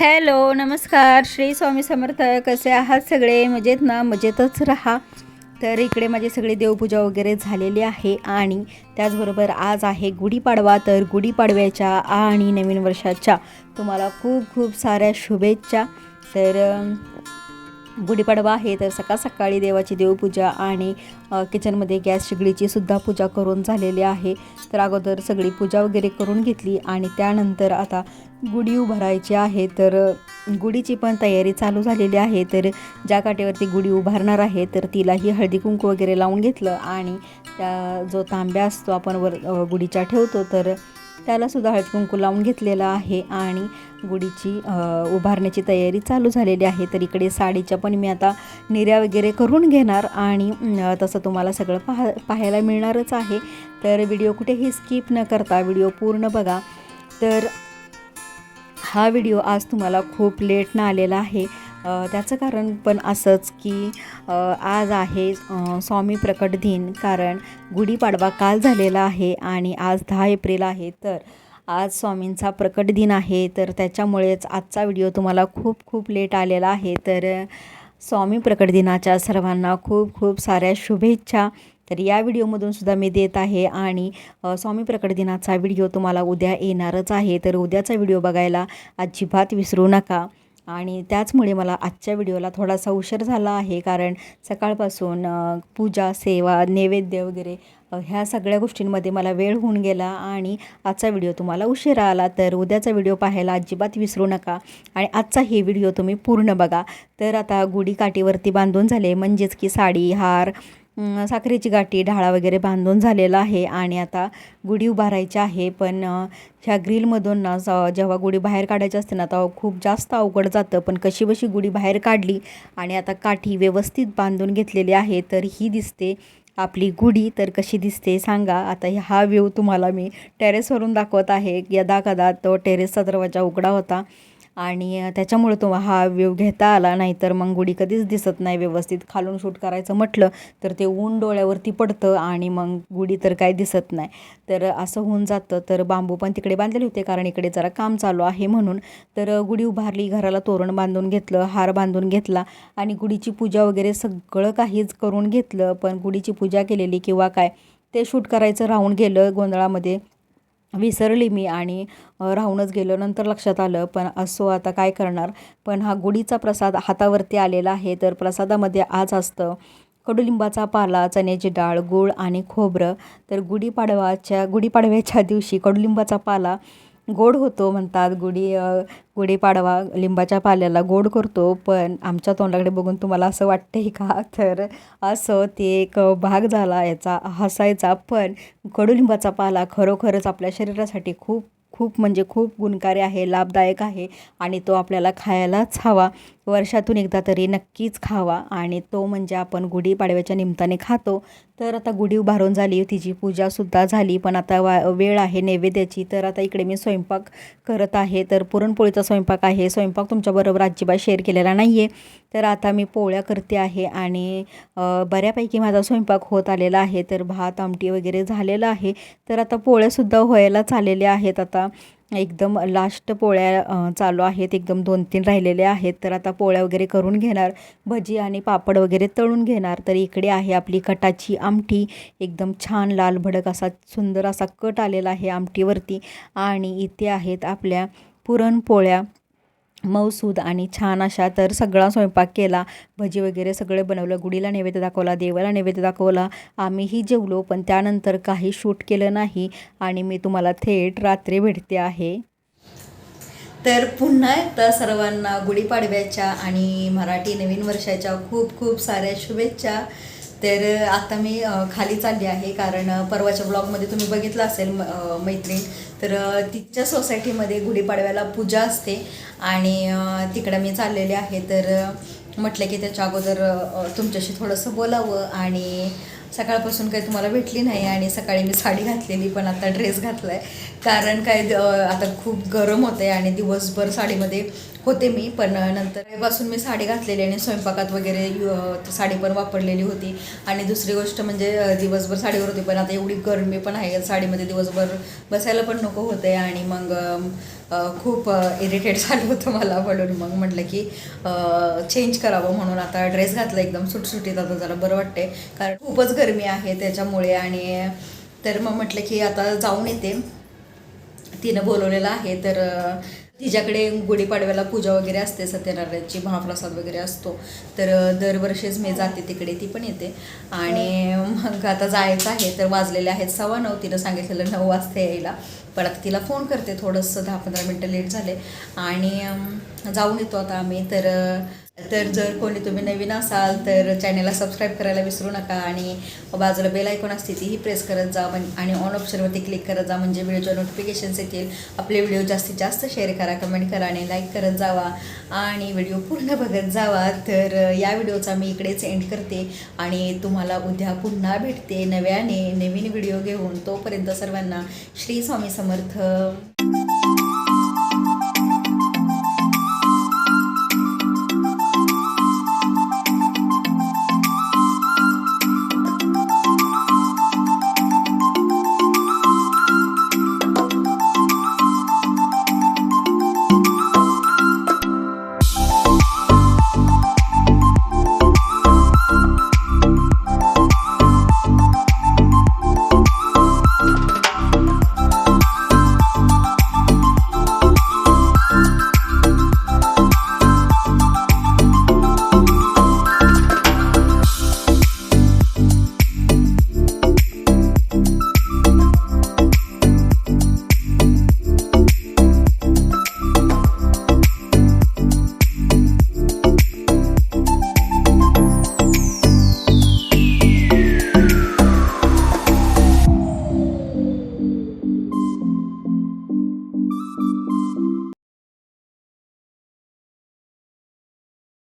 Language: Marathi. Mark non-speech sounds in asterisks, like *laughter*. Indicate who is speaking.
Speaker 1: हॅलो नमस्कार. श्री स्वामी समर्थ कसे आहात सगळे? मजेत ना? मजेतच राहा. तर इकडे माझी सगळी देवपूजा वगैरे झालेली आहे आणि त्याचबरोबर आज आहे गुढीपाडवा. तर गुढीपाडव्याच्या आणि नवीन वर्षाच्या तुम्हाला खूप खूप साऱ्या शुभेच्छा. तर गुढीपाडवा आहे तर सकाळ सकाळी देवाची देवपूजा आणि किचनमध्ये गॅस शेगडीची सुद्धा पूजा करून झालेली आहे. तर अगोदर सगळी पूजा वगैरे करून घेतली आणि त्यानंतर आता गुढी उभारायची आहे. तर गुढीची पण तयारी चालू झालेली आहे. तर ज्या काठेवरती गुढी उभारणार आहे तर तिलाही हळदी कुंकू वगैरे लावून घेतलं आणि त्या जो तांब्या असतो आपण वर गुढीच्या ठेवतो तर त्यालासुद्धा हळद कुंकू लावून घेतलेलं आहे आणि गुढीची उभारण्याची तयारी चालू झालेली आहे. तर इकडे साडीच्या पण मी आता निर्या वगैरे करून घेणार आणि तसं तुम्हाला सगळं पाहा पाहायला मिळणारच आहे. तर व्हिडिओ कुठेही स्किप न करता व्हिडिओ पूर्ण बघा. तर हा व्हिडिओ आज तुम्हाला खूप लेटनं आलेला आहे. त्याचं कारण पण असंच की आज आहे स्वामी प्रकट दिन. कारण गुढीपाडवा काल झालेला आहे आणि आज दहा एप्रिल आहे. तर आज स्वामींचा प्रकट दिन आहे. तर त्याच्यामुळेच आजचा व्हिडिओ तुम्हाला खूप खूप लेट आलेला आहे. तर स्वामी प्रकट दिनाच्या सर्वांना खूप खूप साऱ्या शुभेच्छा. तर या व्हिडिओमधून सुद्धा मी देत आहे आणि स्वामी प्रकट दिनाचा व्हिडिओ तुम्हाला उद्या येणारच आहे. तर उद्याचा व्हिडिओ बघायला अजिबात विसरू नका. आणि त्याचमुळे मला आजच्या व्हिडिओला थोडासा उशीर झाला आहे कारण सकाळपासून पूजा सेवा नैवेद्य वगैरे ह्या सगळ्या गोष्टींमध्ये मला वेळ होऊन गेला आणि आजचा व्हिडिओ तुम्हाला उशिरा आला तर उद्याचा व्हिडिओ पाहायला अजिबात विसरू नका आणि आजचा हे व्हिडिओ तुम्ही पूर्ण बघा. तर आता गुढी काठीवरती बांधून झाले म्हणजेच की साडी हार साखरेची गाठी ढाळा वगैरे बांधून झालेला आहे आणि आता गुढी उभारायची आहे. पण ह्या ग्रिलमधून ना ज- जेव्हा गुढी बाहेर काढायची असते ना तेव्हा खूप जास्त अवघड जातं. पण कशी बशी गुढी बाहेर काढली आणि आता काठी व्यवस्थित बांधून घेतलेली आहे तर ही दिसते आपली गुढी. तर कशी दिसते सांगा. आता हा व्ह्यू तुम्हाला मी टेरेसवरून दाखवत आहे. यदा कदा तो टेरेसचा दरवाजा उघडा होता. आणि त्याच्यामुळे तो हा व्ह्यू घेता आला नाहीतर मग गुढी कधीच दिसत नाही व्यवस्थित. खालून शूट करायचं म्हटलं तर ते ऊन डोळ्यावरती पडतं आणि मग गुढी तर काय दिसत नाही. तर असं होऊन जातं. तर बांबू पण तिकडे बांधलेले होते कारण इकडे जरा काम चालू आहे म्हणून. तर गुढी उभारली घराला तोरण बांधून घेतलं हार बांधून घेतला आणि गुढीची पूजा वगैरे सगळं काहीच करून घेतलं. पण गुढीची पूजा केलेली किंवा काय ते शूट करायचं राहून गेलं गोंधळामध्ये. विसरली मी आणि राहूनच गेलं. नंतर लक्षात आलं पण असो आता काय करणार? पण हा गुढीचा प्रसाद हातावरती आलेला आहे तर प्रसादामध्ये आज असतं कडुलिंबाचा पाला चण्याची डाळ गूळ आणि खोबरं. तर गुढीपाडवाच्या गुढीपाडव्याच्या दिवशी कडुलिंबाचा पाला गोड होतो म्हणतात गुढी गुढीपाडवा लिंबाच्या पाल्याला गोड करतो पण आमच्या तोंडाकडे बघून तुम्हाला असं वाटतंय का? *laughs* तर असं ते एक भाग झाला याचा हसायचा पण कडुलिंबाचा पाला खरोखरच आपल्या शरीरासाठी खूप खूप म्हणजे खूप गुणकारी आहे लाभदायक आहे आणि तो आपल्याला खायलाच हवा. वर्षातून एकदा तरी नक्कीच खावा आणि तो म्हणजे आपण गुढीपाडव्याच्या निमित्ताने खातो. तर आता गुढी उभारून झाली तिची पूजासुद्धा झाली पण आता वा वेळ आहे नैवेद्याची. तर आता इकडे मी स्वयंपाक करत आहे. तर पुरणपोळीचा स्वयंपाक आहे. स्वयंपाक तुमच्याबरोबर अजिबात शेअर केलेला नाही आहे तर आता मी पोळ्या करते आहे आणि बऱ्यापैकी माझा स्वयंपाक होत आलेला आहे तर भात आमटी वगैरे झालेलं आहे. तर आता पोळ्यासुद्धा व्हायलाच आलेल्या आहेत. आता एकदम लास्ट पोळ्या चालू आहेत. एकदम दोन तीन राहिलेल्या आहेत. तर आता पोळ्या वगैरे करून घेणार. भजी आणि पापड वगैरे तळून घेणार. तर इकडे आहे आपली कटाची आमटी. एकदम छान लाल भडक असा सुंदर असा कट आलेला आहे आमटीवरती. आणि इथे आहेत आपल्या पुरणपोळ्या. मऊसूद आणि छान अशा तर सगळा स्वयंपाक केला. भजी वगैरे सगळं बनवलं. गुढीला नैवेद्य दाखवला देवाला नैवेद्य दाखवला. आम्हीही जेवलो पण त्यानंतर काही शूट केलं नाही आणि मी तुम्हाला थेट रात्री भेटते आहे. तर पुन्हा एकदा सर्वांना गुढीपाडव्याच्या आणि मराठी नवीन वर्षाच्या खूप खूप साऱ्या शुभेच्छा. तर आता मी खाली चालली आहे कारण परवाच्या ब्लॉगमध्ये तुम्ही बघितलं असेल म- मैत्रीण. तर तिच्या सोसायटीमध्ये गुढीपाडव्याला पूजा असते आणि तिकडं मी चाललेले आहे. तर म्हटलं की त्याच्या अगोदर तुमच्याशी थोडंसं बोलावं आणि सकाळपासून काही तुम्हाला भेटली नाही आणि सकाळी मी साडी घातलेली पण आता ड्रेस घातला आहे कारण काय आता खूप गरम होतं आहे आणि दिवसभर साडीमध्ये होते मी पण नंतर पासून मी साडी घातलेली आणि स्वयंपाकात वगैरे साडी पण वापरलेली होती. आणि दुसरी गोष्ट म्हणजे दिवसभर साडीवर होती पण आता एवढी गरमी पण आहे साडीमध्ये दिवसभर बसायला पण नको होते आणि मग खूप इरिटेट झालं होतं मला म्हणून. मग म्हटलं की चेंज करावं म्हणून आता ड्रेस घातला एकदम सुटसुटीत आता जरा बरं वाटते कारण खूपच गरमी आहे त्याच्यामुळे आणि तर मग म्हटलं की आता जाऊन येते. तिनं बोलवलेलं आहे तर तिच्याकडे गुढीपाडव्याला पूजा वगैरे असते सत्यनारायणची महाप्रसाद वगैरे असतो. तर दरवर्षीच मी जाते तिकडे ती पण येते. आणि मग आता जायचं आहे तर वाजलेले आहेत सव्वा नऊ तिनं सांगितलेलं नऊ वाजता यायला. पण आता तिला फोन करते थोडंसं दहा पंधरा मिनटं लेट झाले. आणि जाऊन येतो आता आम्ही. तर तर जर कोणी तुम्ही नवीन असाल तर चॅनलला सबस्क्राईब करायला विसरू नका आणि बाजूला बेल आयकॉन असते तीही प्रेस करत जा म्हण- आणि ऑन ऑप्शनवरती क्लिक करत जा म्हणजे व्हिडिओच्या नोटिफिकेशन्स येतील. आपले व्हिडिओ जास्तीत जास्त शेअर करा कमेंट करा आणि लाईक करत जावा. आणि व्हिडिओ पूर्ण बघत जावा. तर या व्हिडिओचा मी इकडेच एंड करते आणि तुम्हाला उद्या पुन्हा भेटते नव्याने नवीन व्हिडिओ घेऊन. तोपर्यंत सर्वांना श्री स्वामी समर्थ.